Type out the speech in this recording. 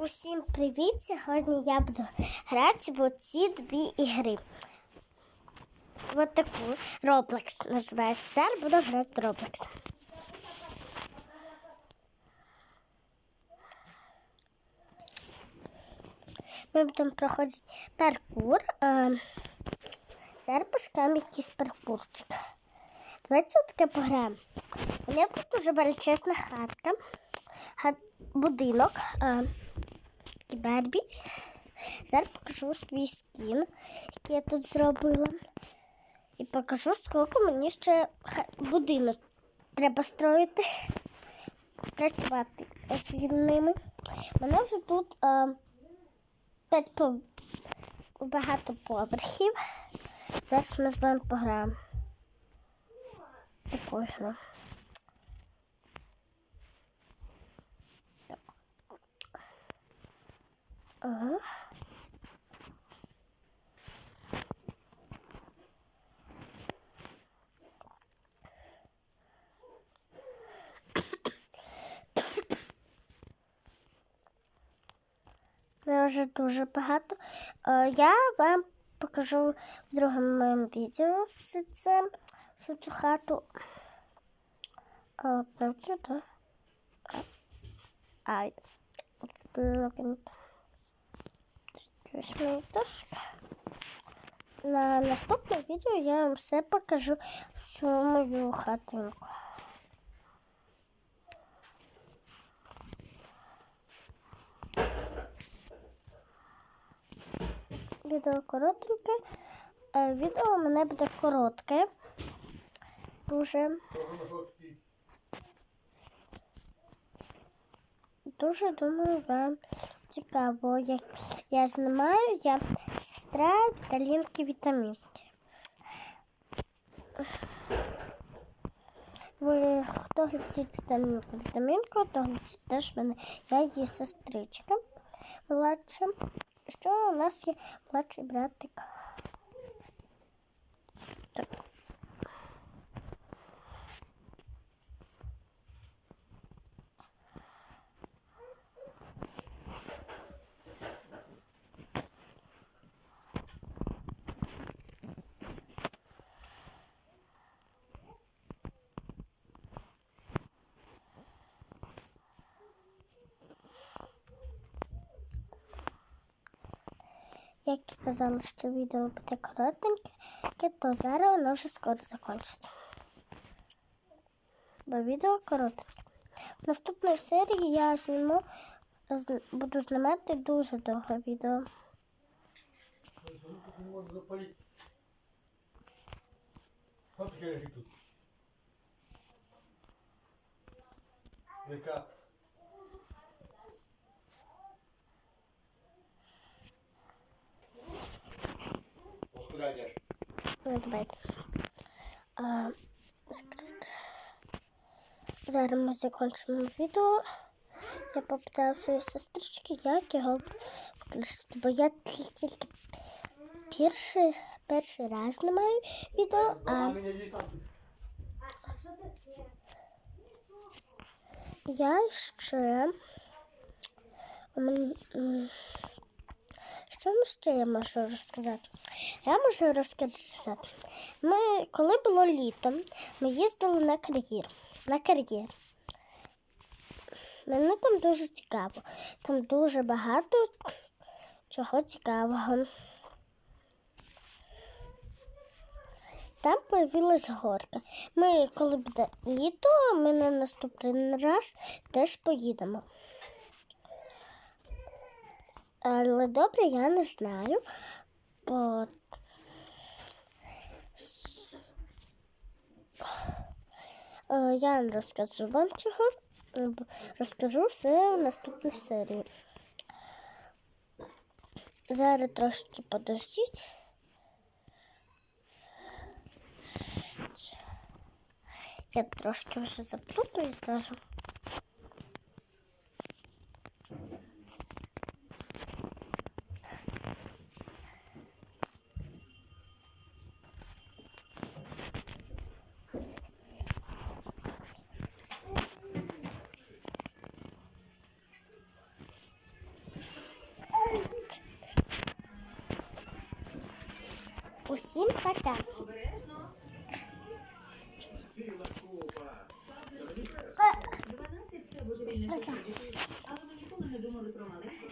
Усім привіт! Сьогодні я буду грати в ці дві ігри. Ось таку Roblox називається. Зараз буду грати Roblox. Ми будемо проходити паркур. Зараз пошукаємо якийсь паркурчик. Давайте таке пограємо. У мене тут дуже величезна хатка, хат, будинок, е, Барбі. Зараз покажу свій скін, який я тут зробила. І покажу, скільки мені ще будинок треба строїти, працювати з ними. Мене вже тут е, п'ять по... багато поверхів. Зараз ми з вами пограємо. Таку Ага. Це вже дуже багато. Е, Я вам покажу в другому моєму відео все це, всю цю хату. А, це сюди. Ай. Мені. На наступному відео я вам все покажу всю мою хатинку. Відео коротеньке. Е, Відео у мене буде коротке. Дуже. Дуже думаю, вам цікаво. Як я знімаю, я сестра Віталінки Вітамінки. Ви хто глядить вітамінку? Вітамінку, то глядить теж мене. Я її сестричка младша. Що у нас є младший братик? Так. Як я казала, що відео буде коротеньке, то зараз воно вже скоро закінчиться. Бо відео коротеньке. В наступної серії я зніму, буду знімати дуже довго відео. Яка? Ну. А. Зараз ми закінчимо відео. Я попитаю своєї сестрички, як його включити. Бо я тільки перший, перший раз знімаю відео, а я ще. Що ще я можу розказати? Я можу розказати. Ми, коли було літо, ми їздили на кар'єр. На кар'єр. Мені там дуже цікаво. Там дуже багато чого цікавого. Там появилась горка. Ми, коли буде літо, ми на наступний раз теж поїдемо. Але добре, я не знаю, бо Е, я не розкажу вам чого. Е, Розкажу все в наступній серії. Зараз трошки подождіть. Я трошки вже заплутаюсь даже. Усім пока. А вони ніколи не думали про маленького.